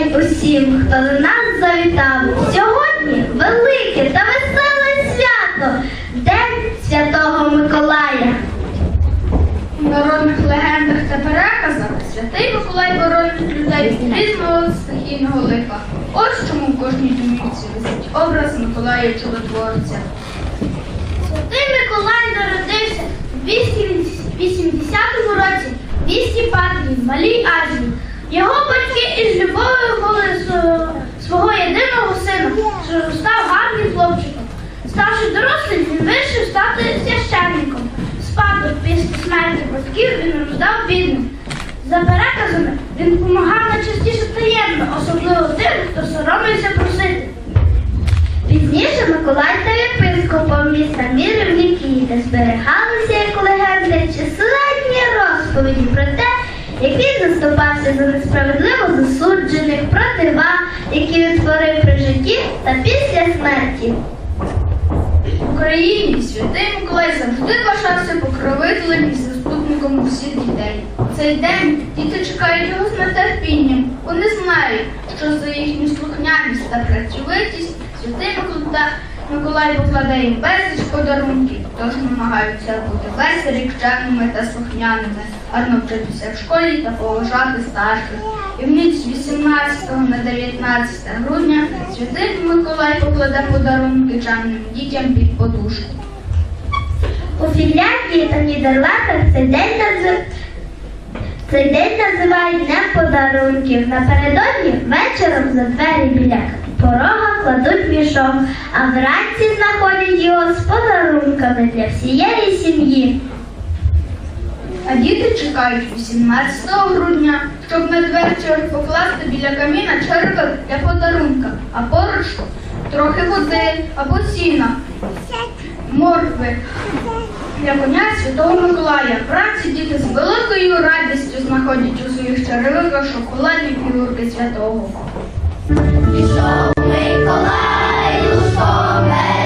день усім, хто до нас завітав. Сьогодні велике та веселе свято, День Святого Миколая. У народних легендах та переказах святий Миколай боронить людей від різного стихійного лиха. Ось чому в кожній домівці висить образ Миколая Чудотворця. Святий Миколай народився в 280 році в місті Патрії, Малій Азії. Його батьки із любов'ю виховували свого, свого єдиного сина, що став гарним хлопчиком. Ставши дорослим, він вирішив стати священником. Спадок після смерті батьків він роздав бідним. За переказами, він допомагав найчастіше таємно, особливо тим, хто соромився просити. Пізніше Миколай став єпископом міста Мірівники, де зберігалися заступався за несправедливо засуджених проти ва, які він творив при житті та після смерті. В Україні святий Миколай завжди вважався покровителем і заступником усіх дітей. Цей день діти чекають його з нетерпінням. Вони знають, що за їхню слухняність та працьовитість святий Микола- Миколай покладає безліч подарунків, тож намагаються бути веселі, вченими та слухняними, гарно вчитися в школі та поважати старших. І в ніч з 18 на 19 грудня святий Миколай покладе подарунки чемним дітям під подушку. У Фінляндії та Нідерландах цей день назив... Цей день називають Днем подарунків. Напередодні вечором за двері біля порога кладуть мішок, а вранці знаходять його з подарунками для всієї сім'ї. А діти чекають 18 грудня, щоб надвечір покласти біля каміна червик для подарунка, а поруч трохи води або сіна, моркви для коня Святого Миколая. Вранці діти з великою радістю знаходять у своїх черевиках шоколадні фігурки святого. Пішов Миколай лужком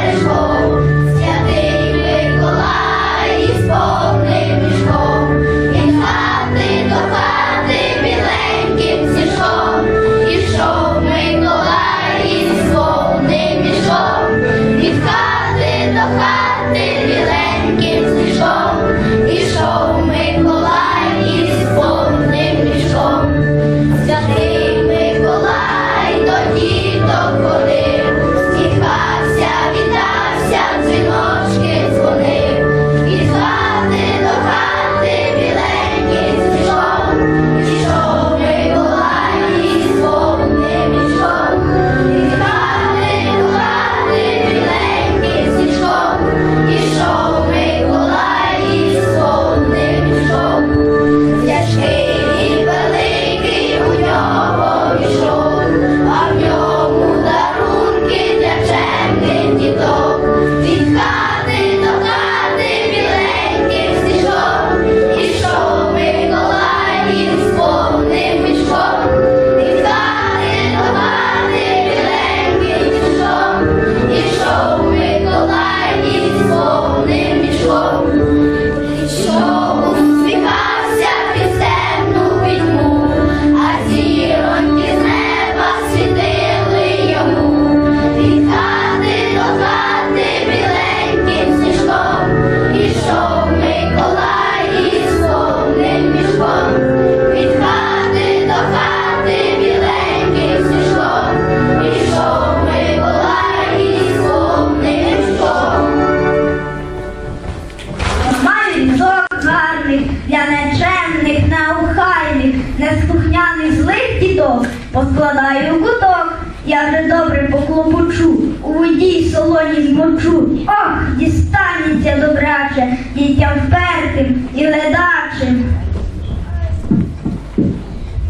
злих поскладаю куток, я вже добре поклопочу, у воді й солоні змочу. Ох, дістанеться добряче дітям впертим і ледачим.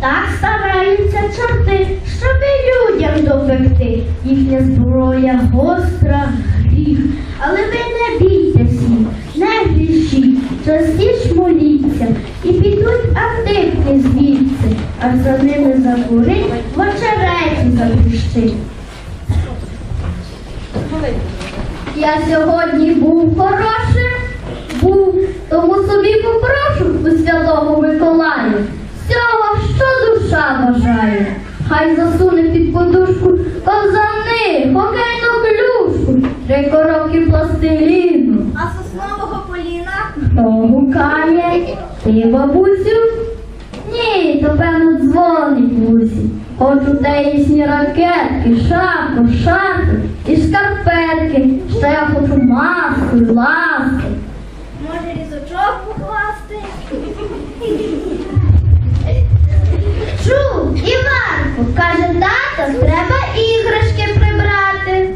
Так стараються чорти, щоб і людям допекти. Їхня зброя гостра гріх. Але ви не бійтеся, не грішіть, частіш моліться, і підуть антихи звідси, а за ними закурить, в очереті. Я сьогодні був хорошим, був, тому собі попрошу у святого Миколаю. Всього, що душа бажає. Хай засуне під подушку ковзани, хокейну клюшку, три коробки пластиліну. А соснового поліна? Хто гукає? Ти, бабусю? Лусі. Хочу тенісні ракетки, шапку, шапку і шкарпетки. Ще я хочу маску і ласки. Може різочок покласти? Чув, Іванку, каже тато, треба іграшки прибрати.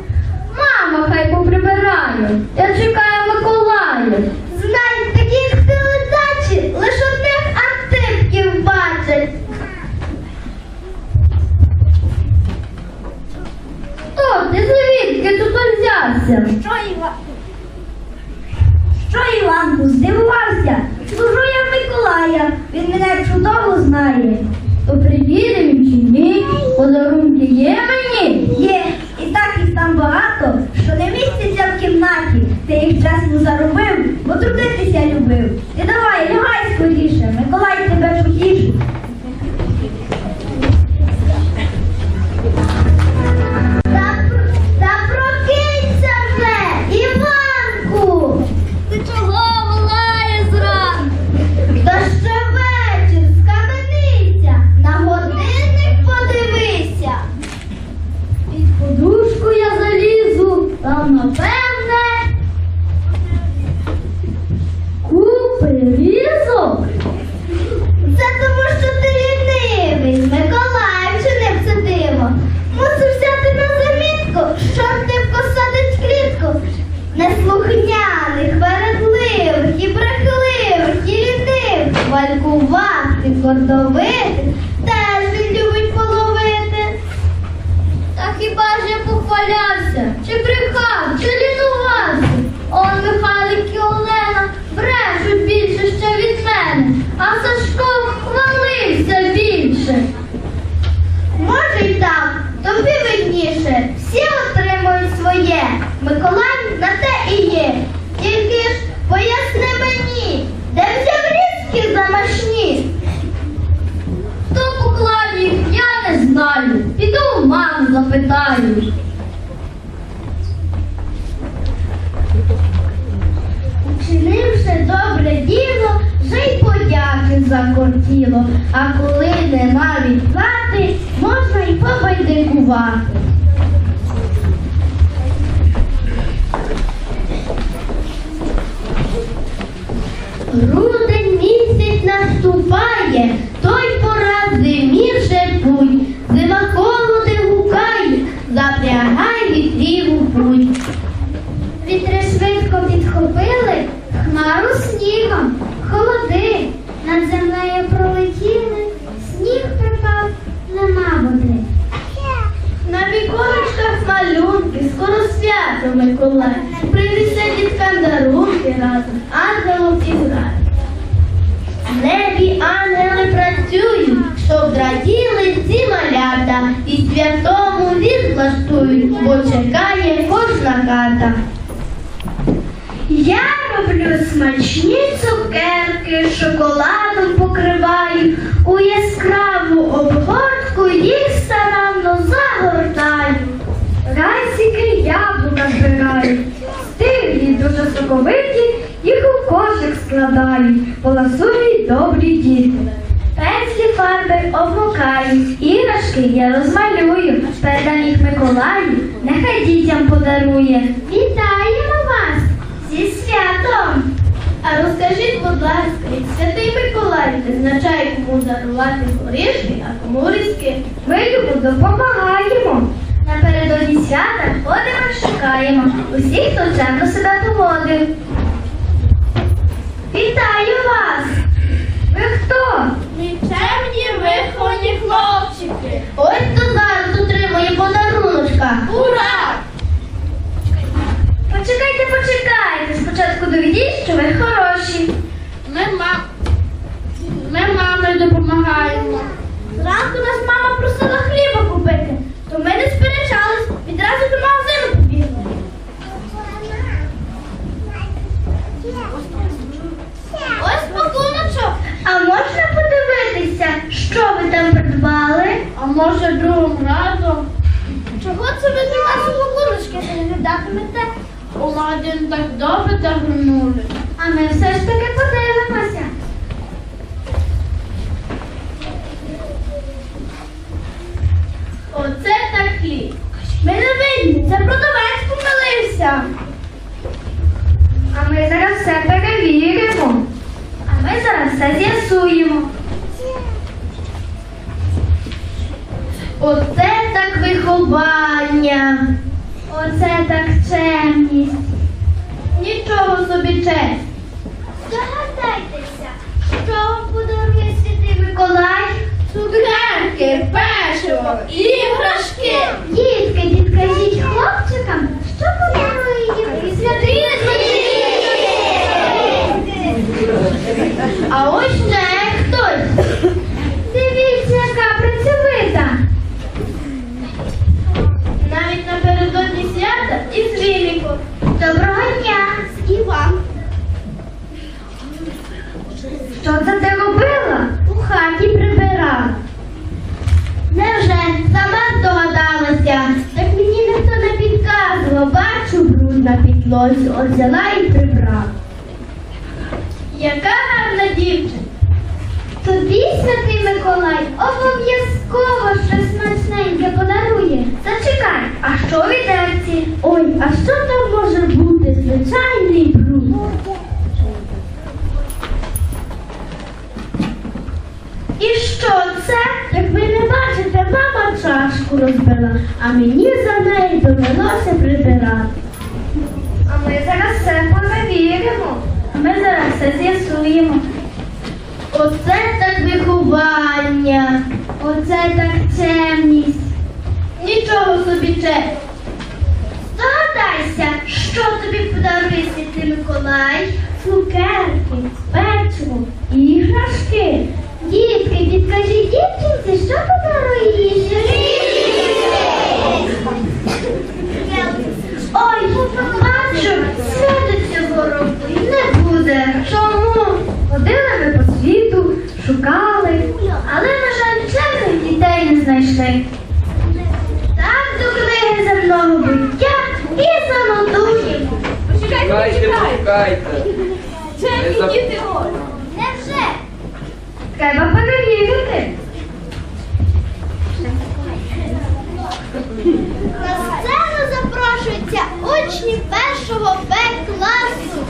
Мама хай поприбирає. Я чекаю Миколая. Знай, такі теледачі лише одних артипків бачать. Хто ти звідки тут взявся? Що Іва? Що Іванку, здивувався? Служу я в Миколая. Він мене чудово знає. То приїдемо чи ні? Подарунки є мені? Є, і так їх там багато, що не містяться в кімнаті. Ти їх чесно заробив, бо трудитися любив. І давай, лягай скоріше, Миколай тебе потішить. Запитаю. Учинивши добре діло, вже й подяки закортіло, а коли нема відплати, можна й побайдикувати. Грудень місяць наступає, разом, ангелом і згад. В небі ангели працюють, щоб раділи ці малята, і святому він влаштують, бо чекає кожна хата. Я роблю смачні цукерки, шоколадом покриваю, у яскраву обгортку їх соковиті, їх у кошик складаю, поласують добрі діти. Пензлі фарби обмокаю, іграшки я розмалюю, передам їх Миколаю, нехай дітям подарує. Вітаємо вас зі святом! А розкажіть, будь ласка, святий Миколай визначає, кому дарувати горішки, а кому різки. Ми йому допомагаємо. Напередодні свята ходимо, шукаємо усіх, хто чемно себе поводив. Вітаю вас! Ви хто? Нічемні виховані хлопчики. Ось хто зараз отримує подаруночка. Ура! Почекайте, почекайте. Спочатку доведіть, що ви хороші. Ми, мам... Ми мамою допомагаємо. Зранку нас мама просила хліба купити, то ми не сперечались, відразу до магазину побігли. Ось пакуночок. А можна подивитися, що ви там придбали? А може другим разом? Чого це ви до нас пакуночки не датимете? Оладин так добре загорнули. А ми все ж таки подивимося. Оце так хліб. Ми не винні, це продавець помилився. А ми зараз все перевіримо. А ми зараз все з'ясуємо. Оце так виховання. Оце так чемність. Нічого собі честь. Здогадайтеся, що вам подарує святий Миколай? Цукерки, пешиво, іграшки. Дітки, підкажіть хлопчикам, що подарує їм святий А ось ще хтось. Дивіться, яка працьовита. Навіть напередодні свята із віліком. Доброго дня і вам. Що це ти робила? У хаті прибирала. Невже сама здогадалася? Так мені ніхто не підказував, бачу от взяла і прибрала. Яка гарна дівчина. Тобі, святий Миколай, обов'язково щось смачненьке подарує. Зачекай, а що в відерці? Ой, а що там може бути? Звичайний бруд. І що це? Як ви не бачите, мама чашку розбила, а мені за нею довелося прибирати. Ми зараз все перевіримо. Ми зараз все з'ясуємо. Оце так виховання. Оце так чемність. Нічого собі честь. Здогадайся, що тобі подарує святий Миколай? Цукерки, печиво, іграшки. Дітки, підкажіть дівчинці, що подарує їй Ой, книжний. Так до книги земного буття і занотуємо. Почекайте, почекайте. Чемні зап... діти горі. Невже? Треба перевірити. На сцену запрошуються учні першого Б класу.